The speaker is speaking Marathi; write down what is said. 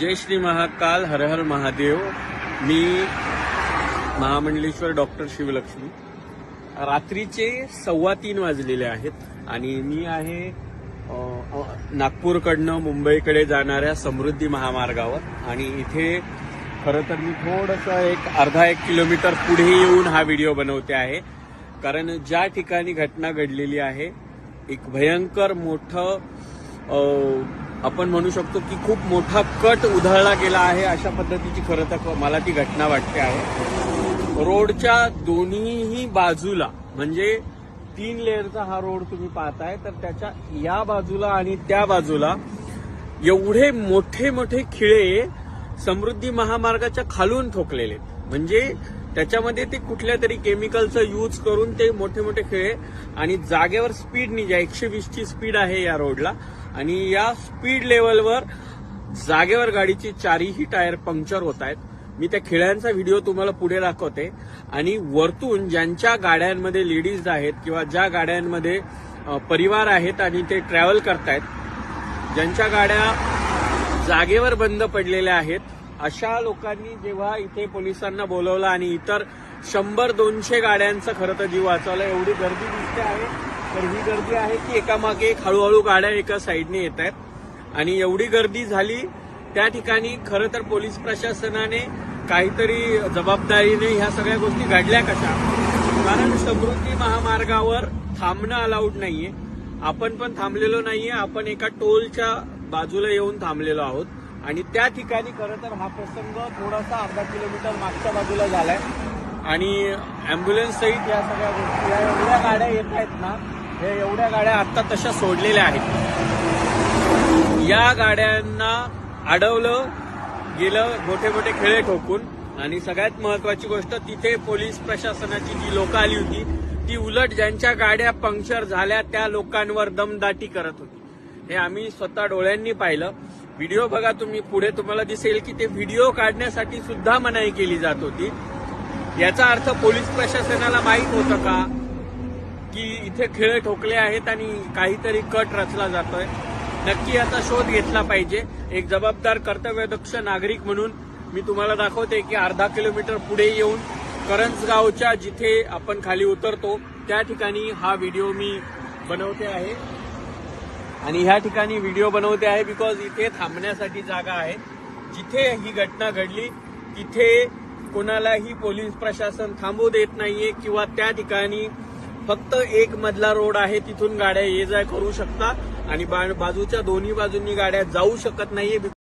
जय श्री महाकाल हर हर महादेव. मी महामंडलेश्वर डॉक्टर शिवलक्ष्मी. रात्रीचे सव्वा तीन वाजलेले आहेत आणि मी आहे नागपूरकडनं मुंबईकडे जाणाऱ्या समृद्धी महामार्गावर. आणि इथे खरं तर मी थोडंसं एक अर्धा एक किलोमीटर पुढे येऊन हा व्हिडिओ बनवते आहे. कारण ज्या ठिकाणी घटना घडलेली आहे एक भयंकर मोठं आपण म्हणू शकतो की खूप मोठा कट उधळला गेला आहे अशा पद्धतीची खरं तर मला ती घटना वाटते आहे. रोडच्या दोन्हीही बाजूला म्हणजे तीन लेअरचा हा रोड तुम्ही पाहताय तर त्याच्या या बाजूला आणि त्या बाजूला एवढे मोठे मोठे खिळे समृद्धी महामार्गाच्या खालून ठोकलेले म्हणजे त्याच्यामध्ये ते कुठल्या तरी केमिकलचा यूज करून ते मोठे मोठे खेळे आणि जागेवर स्पीड नाही एकशे वीसची स्पीड आहे या रोडला आणि या स्पीड लेवलवर जागेवर गाडीची चारही टायर पंक्चर होत आहेत. मी त्या खेळ्यांचा व्हिडिओ तुम्हाला पुढे दाखवते. आणि वरतून ज्यांच्या गाड्यांमध्ये लेडीज आहेत किंवा ज्या गाड्यांमध्ये परिवार आहेत आणि ते ट्रॅव्हल करतायत ज्यांच्या गाड्या जागेवर बंद पडलेल्या आहेत अशा लोकांनी जेव्हा इथे पोलिसांना बोलवलं आणि इतर शंभर दोनशे गाड्यांचं खरं तर जीव वाचवला एवढी गर्दी दिसते आहे. तर ही गर्दी आहे की एकामागे एक हळूहळू गाड्या एका साईडने येत आहेत. आणि एवढी गर्दी झाली त्या ठिकाणी खरं तर पोलीस प्रशासनाने काहीतरी जबाबदारीने ह्या सगळ्या गोष्टी घडल्या कशा? कारण समृद्धी महामार्गावर थांबणं अलाउड नाहीये. आपण पण थांबलेलो नाहीये. आपण एका टोलच्या बाजूला येऊन थांबलेलो आहोत. आणि त्या ठिकाणी खरं तर हा प्रसंग थोडासा अर्धा किलोमीटर मागच्या बाजूला झालाय. आणि अँब्युलन्स सहित या सगळ्या गोष्टी या एवढ्या गाड्या येत आहेत ना हे एवढ्या गाड्या आता तशा सोडलेल्या आहेत. या गाड्यांना अडवलं गेलं मोठे मोठे खेळे ठोकून. आणि सगळ्यात महत्वाची गोष्ट तिथे पोलीस प्रशासनाची जी लोक आली होती ती उलट ज्यांच्या गाड्या पंक्चर झाल्या त्या लोकांवर दमदाटी करत होती. हे आम्ही स्वतः डोळ्यांनी पाहिलं. व्हिडिओ बघा तुम्ही पुढे तुम्हाला दिसेल की ते व्हिडिओ काढण्यासाठी सुद्धा मनाई केली जात होती. याचा अर्थ पोलीस प्रशासनाला माहीत होतं का की इथे खेळ ठोकले आहेत आणि काहीतरी कट रचला जातोय. नक्की याचा शोध घेतला पाहिजे. एक जबाबदार कर्तव्यदक्ष नागरिक म्हणून मी तुम्हाला दाखवते की अर्धा किलोमीटर पुढे येऊन करंजगावच्या जिथे आपण खाली उतरतो त्या ठिकाणी हा व्हिडिओ मी बनवते आहे. आणि ह्या ठिकाणी व्हिडिओ बनवते आहे बिकॉज इथे थांबण्यासाठी जागा आहे. जिथे ही घटना घडली तिथे कोणालाही पोलीस प्रशासन थांबू देत नाहीये किंवा त्या ठिकाणी फक्त एक मधला रोड आहे तिथून गाड्या ये जाय करू शकता आणि बा- बाजूच्या दोन्ही बाजूंनी गाड्या जाऊ शकत नाहीये.